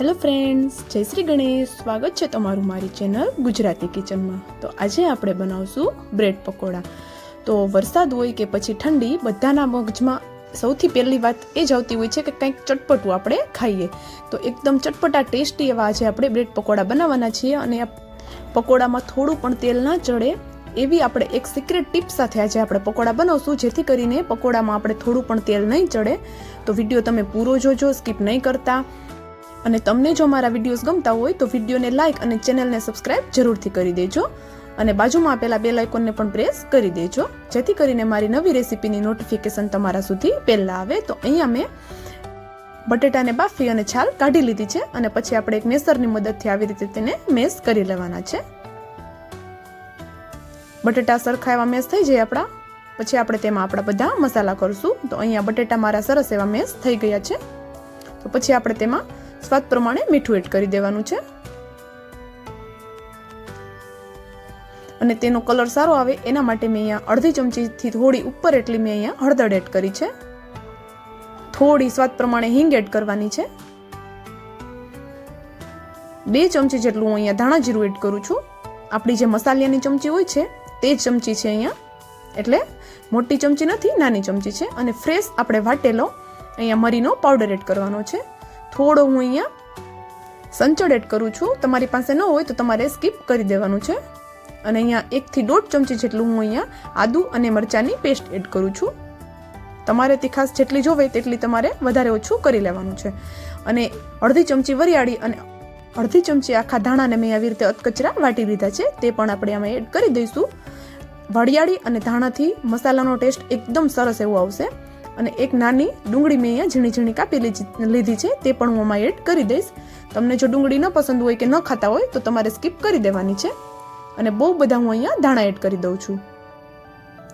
Hello friends, જય શ્રી ગણેશ. સ્વાગત છે તમારું મારી ચેનલ ગુજરાતી કિચનમાં. તો આજે આપણે બનાવશું બ્રેડ પકોડા. તો વરસાદ હોય કે પછી ઠંડી, બધાના મગજમાં સૌથી પહેલી વાત એ જ આવતી હોય છે કે કંઈક ચટપટું આપણે ખાઈએ. તો એકદમ ચટપટા, ટેસ્ટી એવા આજે આપણે બ્રેડ પકોડા બનાવવાના છીએ અને પકોડામાં થોડું પણ તેલ ના ચડે એવી આપણે એક સિક્રેટ ટીપ સાથે આજે આપણે પકોડા બનાવશું, જેથી કરીને પકોડામાં આપણે થોડું પણ તેલ નહીં ચડે. તો વીડિયો તમે પૂરો જોજો સ્કીપ નહીં કરતા. અને તમને જો મારા વિડીયોઝ ગમતા હોય તો વિડીયોને લાઇક અને ચેનલને સબસ્ક્રાઇબ જરૂરથી કરી દેજો. અને બાજુમાં આપેલા બે લાઇકોનને પણ પ્રેસ કરી દેજો. જેથી કરીને મારી નવી રેસીપીની નોટિફિકેશન તમારા સુધી પહેલાં આવે. તો અહીંયા મેં બટેટાને બાફી અને છાલ કાઢી લીધી છે અને પછી આપણે એક મેસરની મદદથી આવી રીતે તેને મેસ કરી લેવાના છે. બટેટા સરખા એવા મેસ થઈ જાય આપણા. પછી આપણે તેમાં આપણા બધા મસાલા કરશું. તો અહીંયા બટેટા મારા સરસ એવા મેસ થઈ ગયા છે. તો પછી આપણે તેમાં સ્વાદ પ્રમાણે મીઠું એડ કરી દેવાનું છે. અને તેનો કલર સારો આવે એના માટે મેં અહીંયા અડધી ચમચીથી થોડી ઉપર એટલી મેં અહીંયા હળદર એડ કરી છે. થોડી સ્વાદ પ્રમાણે હિંગ એડ કરવાની છે. બે ચમચી જેટલું હું અહીંયા ધાણા જીરું એડ કરું છું. આપણી જે મસાલિયાની ચમચી હોય છે તે જ ચમચી છે અહીંયા. એટલે મોટી ચમચી નથી, નાની ચમચી છે. અને ફ્રેશ આપણે વાટેલો અહીંયા મરીનો પાવડર એડ કરવાનો છે. થોડો હું અહીંયા સંચળ એડ કરું છું. તમારી પાસે ન હોય તો તમારે સ્કીપ કરી દેવાનું છે. અને અહીંયા એકથી દોઢ ચમચી જેટલું હું અહીંયા આદુ અને મરચાંની પેસ્ટ એડ કરું છું. તમારે તીખાસ જેટલી જોવે તેટલી તમારે વધારે ઓછું કરી લેવાનું છે. અને અડધી ચમચી વરિયાળી અને અડધી ચમચી આખા ધાણાને મેં આવી રીતે અતકચરા વાટી લીધા છે. તે પણ આપણે આમાં એડ કરી દઈશું. વરિયાળી અને ધાણાથી મસાલાનો ટેસ્ટ એકદમ સરસ એવો આવશે. અને એક નાની ડુંગળી મેં અહીંયા ઝીણી ઝીણી કાપી લીધી છે, તે પણ હું આમાં એડ કરી દઈશ. તમને જો ડુંગળી ન પસંદ હોય કે ન ખાતા હોય, તો તમારે સ્કીપ કરી દેવાની છે. અને બહુ બધા હું અહીંયા ધાણા એડ કરી દઉં છું.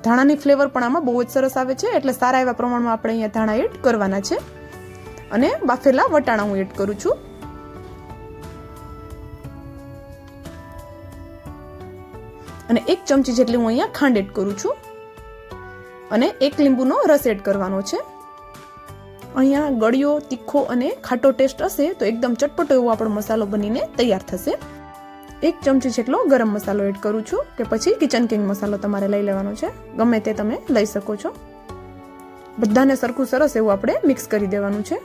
ધાણાની ફ્લેવર પણ આમાં બહુ જ સરસ આવે છે, એટલે સારા એવા પ્રમાણમાં આપણે અહીંયા ધાણા એડ કરવાના છે. અને બાફેલા વટાણા હું એડ કરું છું. અને એક ચમચી જેટલી હું અહીંયા ખાંડ એડ કરું છું. અને એક લીંબુનો રસ એડ કરવાનો છે. અહીંયા ગળ્યો, તીખો અને ખાટો ટેસ્ટ હશે તો એકદમ ચટપટો એવો આપણો મસાલો બનીને તૈયાર થશે. એક ચમચી જેટલો ગરમ મસાલો એડ કરું છું કે પછી કિચન કિંગ મસાલો તમારે લઈ લેવાનો છે. ગમે તે તમે લઈ શકો છો. બધાને સરખું સરસ એવું આપણે મિક્સ કરી દેવાનું છે.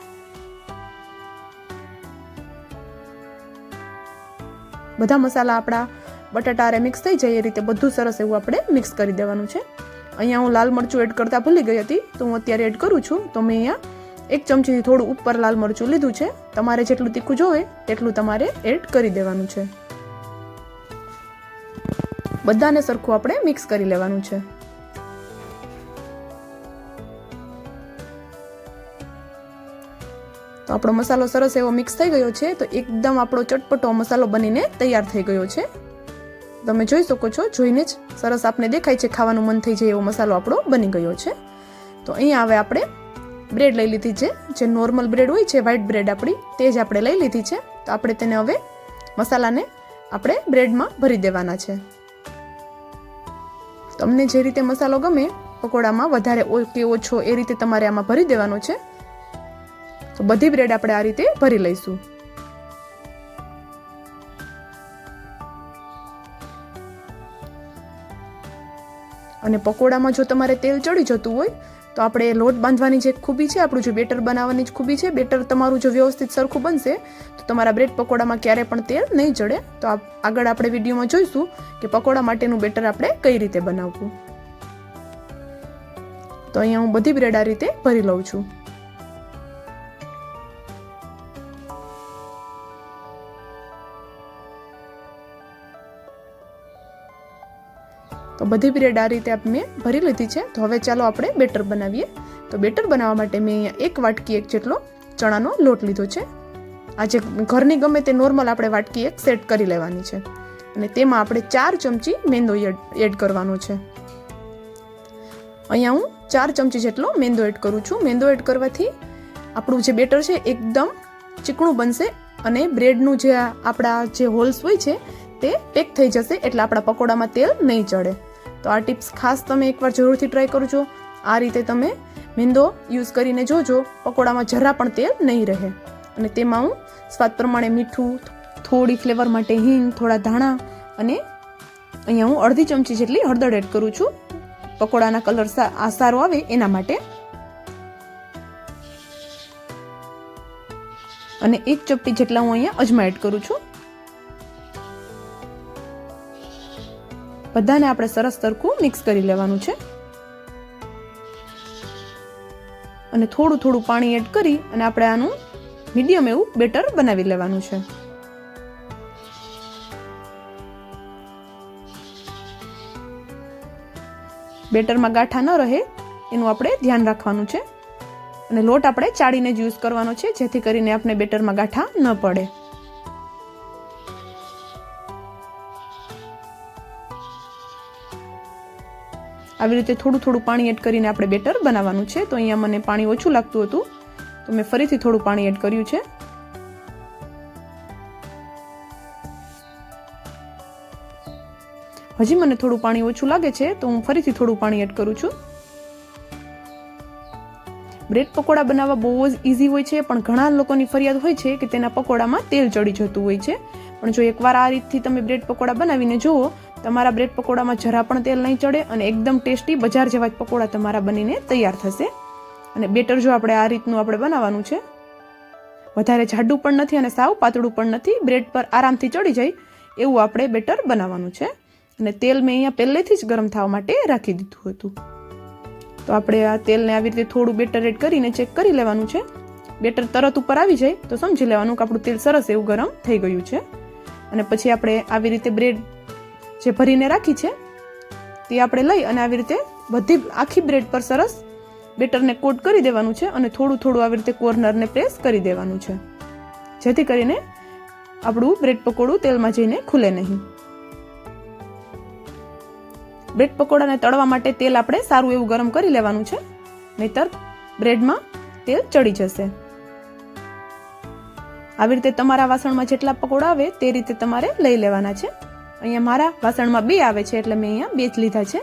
બધા મસાલા આપણા બટાટા મિક્સ થઈ જાય એ રીતે બધું સરસ એવું આપણે મિક્સ કરી દેવાનું છે. અહીંયા હું લાલ મરચું એડ કરતાં ભૂલી ગઈ હતી, તો હું અત્યારે એડ કરું છું. તો મેં અહીંયા એક ચમચીથી થોડું ઉપર લાલ મરચું લીધું છે. તમારે જેટલું તીખું જોવે તેટલું તમારે એડ કરી દેવાનું છે. બધાને સરખું આપણે મિક્સ કરી લેવાનું છે. તો આપણો મસાલો સરસ એવો મિક્સ થઈ ગયો છે, તો એકદમ આપણો ચટપટો મસાલો બનીને તૈયાર થઈ ગયો છે. તમે જોઈ શકો છો, જોઈને જ સરસ આપને દેખાય છે, ખાવાનું મન થઈ જાય એવો મસાલો આપણો બની ગયો છે. તો અહીંયા હવે આપણે બ્રેડ લઈ લીધી છે, જે નોર્મલ બ્રેડ હોય છે, વ્હાઈટ બ્રેડ આપણી, તે જ આપણે લઈ લીધી છે. તો આપણે તેને હવે મસાલાને આપણે બ્રેડમાં ભરી દેવાના છે. તમને જે રીતે મસાલો ગમે, પકોડામાં વધારે કે ઓછો એ રીતે તમારે આમાં ભરી દેવાનો છે. તો બધી બ્રેડ આપણે આ રીતે ભરી લઈશું. અને પકોડામાં જો તમારે તેલ ચડી જતું હોય, તો આપણે લોટ બાંધવાની જે ખૂબી છે, આપણું જે બેટર બનાવવાની જ ખૂબી છે, બેટર તમારું જો વ્યવસ્થિત સરખું બનશે, તો તમારા બ્રેડ પકોડામાં ક્યારે પણ તેલ નહીં ચડે. તો આગળ આપણે વિડીયોમાં જોઈશું કે પકોડા માટેનું બેટર આપણે કઈ રીતે બનાવવું. તો અહીંયા હું બધી બ્રેડ આ રીતે ભરી લઉં છું. તો બધી બ્રેડ આ રીતે મેં ભરી લીધી છે. તો હવે ચાલો આપણે બેટર બનાવીએ. તો બેટર બનાવવા માટે મેં અહીંયા એક વાટકી એક જેટલો ચણાનો લોટ લીધો છે. આજે ઘરની ગમે તે નોર્મલ આપણે વાટકી એક સેટ કરી લેવાની છે. અને તેમાં આપણે ચાર ચમચી મેંદો એડ કરવાનો છે. અહીંયા હું ચાર ચમચી જેટલો મેંદો એડ કરું છું. મેંદો એડ કરવાથી આપણું જે બેટર છે, એકદમ ચીકણું બનશે અને બ્રેડનું જે આપણા જે હોલ્સ હોય છે તે પેક થઈ જશે એટલે આપણા પકોડામાં તેલ નહીં ચડે. તો આ ટિપ્સ ખાસ તમે એકવાર જરૂરથી ટ્રાય કરજો. આ રીતે તમે મેંદો યુઝ કરીને જોજો, પકોડામાં જરા પણ તેલ નહીં રહે. અને તેમાં હું સ્વાદ પ્રમાણે મીઠું, થોડી ફ્લેવર માટે હિંગ, થોડા ધાણા અને અહીંયા હું અડધી ચમચી જેટલી હળદર એડ કરું છું. પકોડાના કલર આ સારો આવે એના માટે. અને એક ચપટી જેટલા હું અહીંયા અજમા એડ કરું છું. બધાને આપણે સરસ સરખું મિક્સ કરી લેવાનું છે. અને થોડું થોડું પાણી એડ કરી અને આપણે આનું મીડિયમ એવું બેટર બનાવી લેવાનું છે. બેટરમાં ગાંઠા ન રહે, એનું આપણે ધ્યાન રાખવાનું છે. અને લોટ આપણે ચાળીને જ યુઝ કરવાનો છે, જેથી કરીને આપણે બેટરમાં ગાંઠા ન પડે. આવી રીતે થોડું થોડું પાણી એડ કરીને આપણે બેટર બનાવવાનું છે. તો અહીંયા મને પાણી ઓછું લાગતું હતું. તો મેં ફરીથી થોડું પાણી એડ કર્યું છે. હજી મને થોડું પાણી ઓછું લાગે છે, તો હું ફરીથી થોડું પાણી એડ કરું છું. બ્રેડ પકોડા બનાવવા બહુ જ ઇઝી હોય છે, પણ ઘણા લોકોની ફરિયાદ હોય છે કે તેના પકોડામાં તેલ ચડી જતું હોય છે. પણ જો એકવાર આ રીતથી તમે બ્રેડ પકોડા બનાવીને જુઓ તમારા બ્રેડ પકોડામાં જરા પણ તેલ નહીં ચડે અને એકદમ ટેસ્ટી બજાર જેવા જ પકોડા તમારા બનીને તૈયાર થશે. અને બેટર જો આપણે આ રીતનું આપણે બનાવવાનું છે. વધારે જાડું પણ નથી અને સાવ પાતળું પણ નથી, બ્રેડ પર આરામથી ચડી જાય એવું આપણે બેટર બનાવવાનું છે. અને તેલ મેં અહીંયા પહેલેથી જ ગરમ થવા માટે રાખી દીધું હતું. તો આપણે આ તેલને આવી રીતે થોડું બેટર એડ કરીને ચેક કરી લેવાનું છે. બેટર તરત ઉપર આવી જાય તો સમજી લેવાનું કે આપણું તેલ સરસ એવું ગરમ થઈ ગયું છે. અને પછી આપણે આવી રીતે બ્રેડ જે ભરીને રાખી છે, તે આપણે લઈ અને આવી રીતે બધી આખી બ્રેડ પર સરસ બેટરને કોટ કરી દેવાનું છે અને થોડું થોડું આવી રીતે કોર્નરને પ્રેસ કરી દેવાનું છે. જેથી કરીને આપણું બ્રેડ પકોડું તેલમાં જઈને ખુલે નહીં. બ્રેડ પકોડાને તળવા માટે તેલ આપણે સારું એવું ગરમ કરી લેવાનું છે, નહીતર બ્રેડમાં તેલ ચડી જશે. આવી રીતે તમારા વાસણમાં જેટલા પકોડા આવે તે રીતે તમારે લઈ લેવાના છે. અહીંયા મારા વાસણમાં બે આવે છે એટલે મેં અહીંયા બે જ લીધા છે.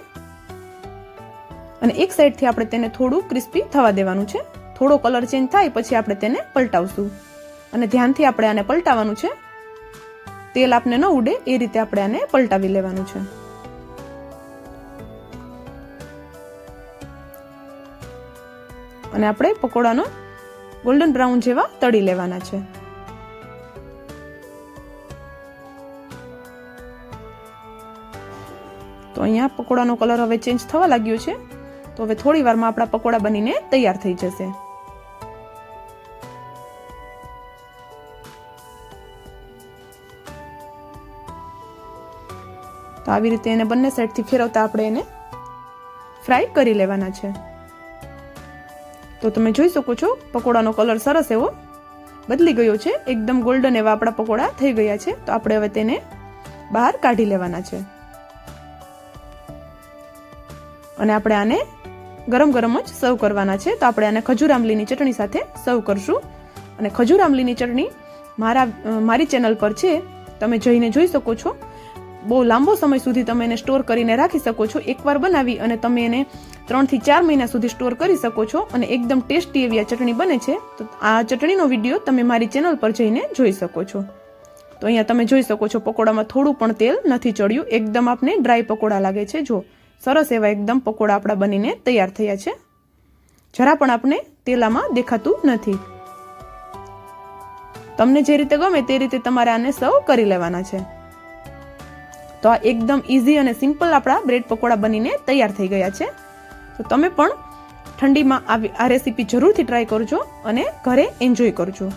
અને એક સાઈડથી આપણે તેને થોડું ક્રિસ્પી થવા દેવાનું છે. થોડો કલર ચેન્જ થાય પછી આપણે તેને પલટાવશું. અને ધ્યાનથી આપણે આને પલટાવવાનું છે. તેલ આપને ન ઉડે, એ રીતે આપણે આને પલટાવી લેવાનું છે. અને આપણે પકોડાનો ગોલ્ડન બ્રાઉન જેવા તળી લેવાના છે. તો અહીંયા પકોડાનો કલર હવે ચેન્જ થવા લાગ્યો છે. તો હવે થોડી વારમાં આપણા પકોડા બનીને તૈયાર થઈ જશે. તો આવી રીતે એને બંને સાઈડથી ફેરવતા આપણે એને ફ્રાય કરી લેવાના છે. તો તમે જોઈ શકો છો, પકોડાનો કલર સરસ એવો બદલી ગયો છે. એકદમ ગોલ્ડન એવા આપણા પકોડા થઈ ગયા છે. તો આપણે હવે તેને બહાર કાઢી લેવાના છે. અને આપણે આને ગરમ ગરમ જ સર્વ કરવાના છે. તો આપણે આને ખજૂર આંબલીની ચટણી સાથે સર્વ કરશું. અને ખજૂર આંબલીની ચટણી મારા મારી ચેનલ પર છે. તમે જઈને જોઈ શકો છો. બહુ લાંબો સમય સુધી તમે એને સ્ટોર કરીને રાખી શકો છો. એકવાર બનાવી અને તમે એને ત્રણથી ચાર મહિના સુધી સ્ટોર કરી શકો છો. અને એકદમ ટેસ્ટી એવી આ ચટણી બને છે. તો આ ચટણીનો વીડિયો તમે મારી ચેનલ પર જઈને જોઈ શકો છો. તો અહીંયા તમે જોઈ શકો છો, પકોડામાં થોડું પણ તેલ નથી ચડ્યું. એકદમ આપને ડ્રાય પકોડા લાગે છે. જો સરસ એવા એકદમ પકોડા આપણા બનીને તૈયાર થયા છે. જરા પણ આપણે તેલામાં દેખાતું નથી. તમને જે રીતે ગમે તે રીતે તમારે આને સર્વ કરી લેવાના છે. તો આ એકદમ ઇઝી અને સિમ્પલ આપણા બ્રેડ પકોડા બનીને તૈયાર થઈ ગયા છે. તો તમે પણ ઠંડીમાં આવી આ રેસીપી જરૂરથી ટ્રાય કરજો અને ઘરે એન્જોય કરજો.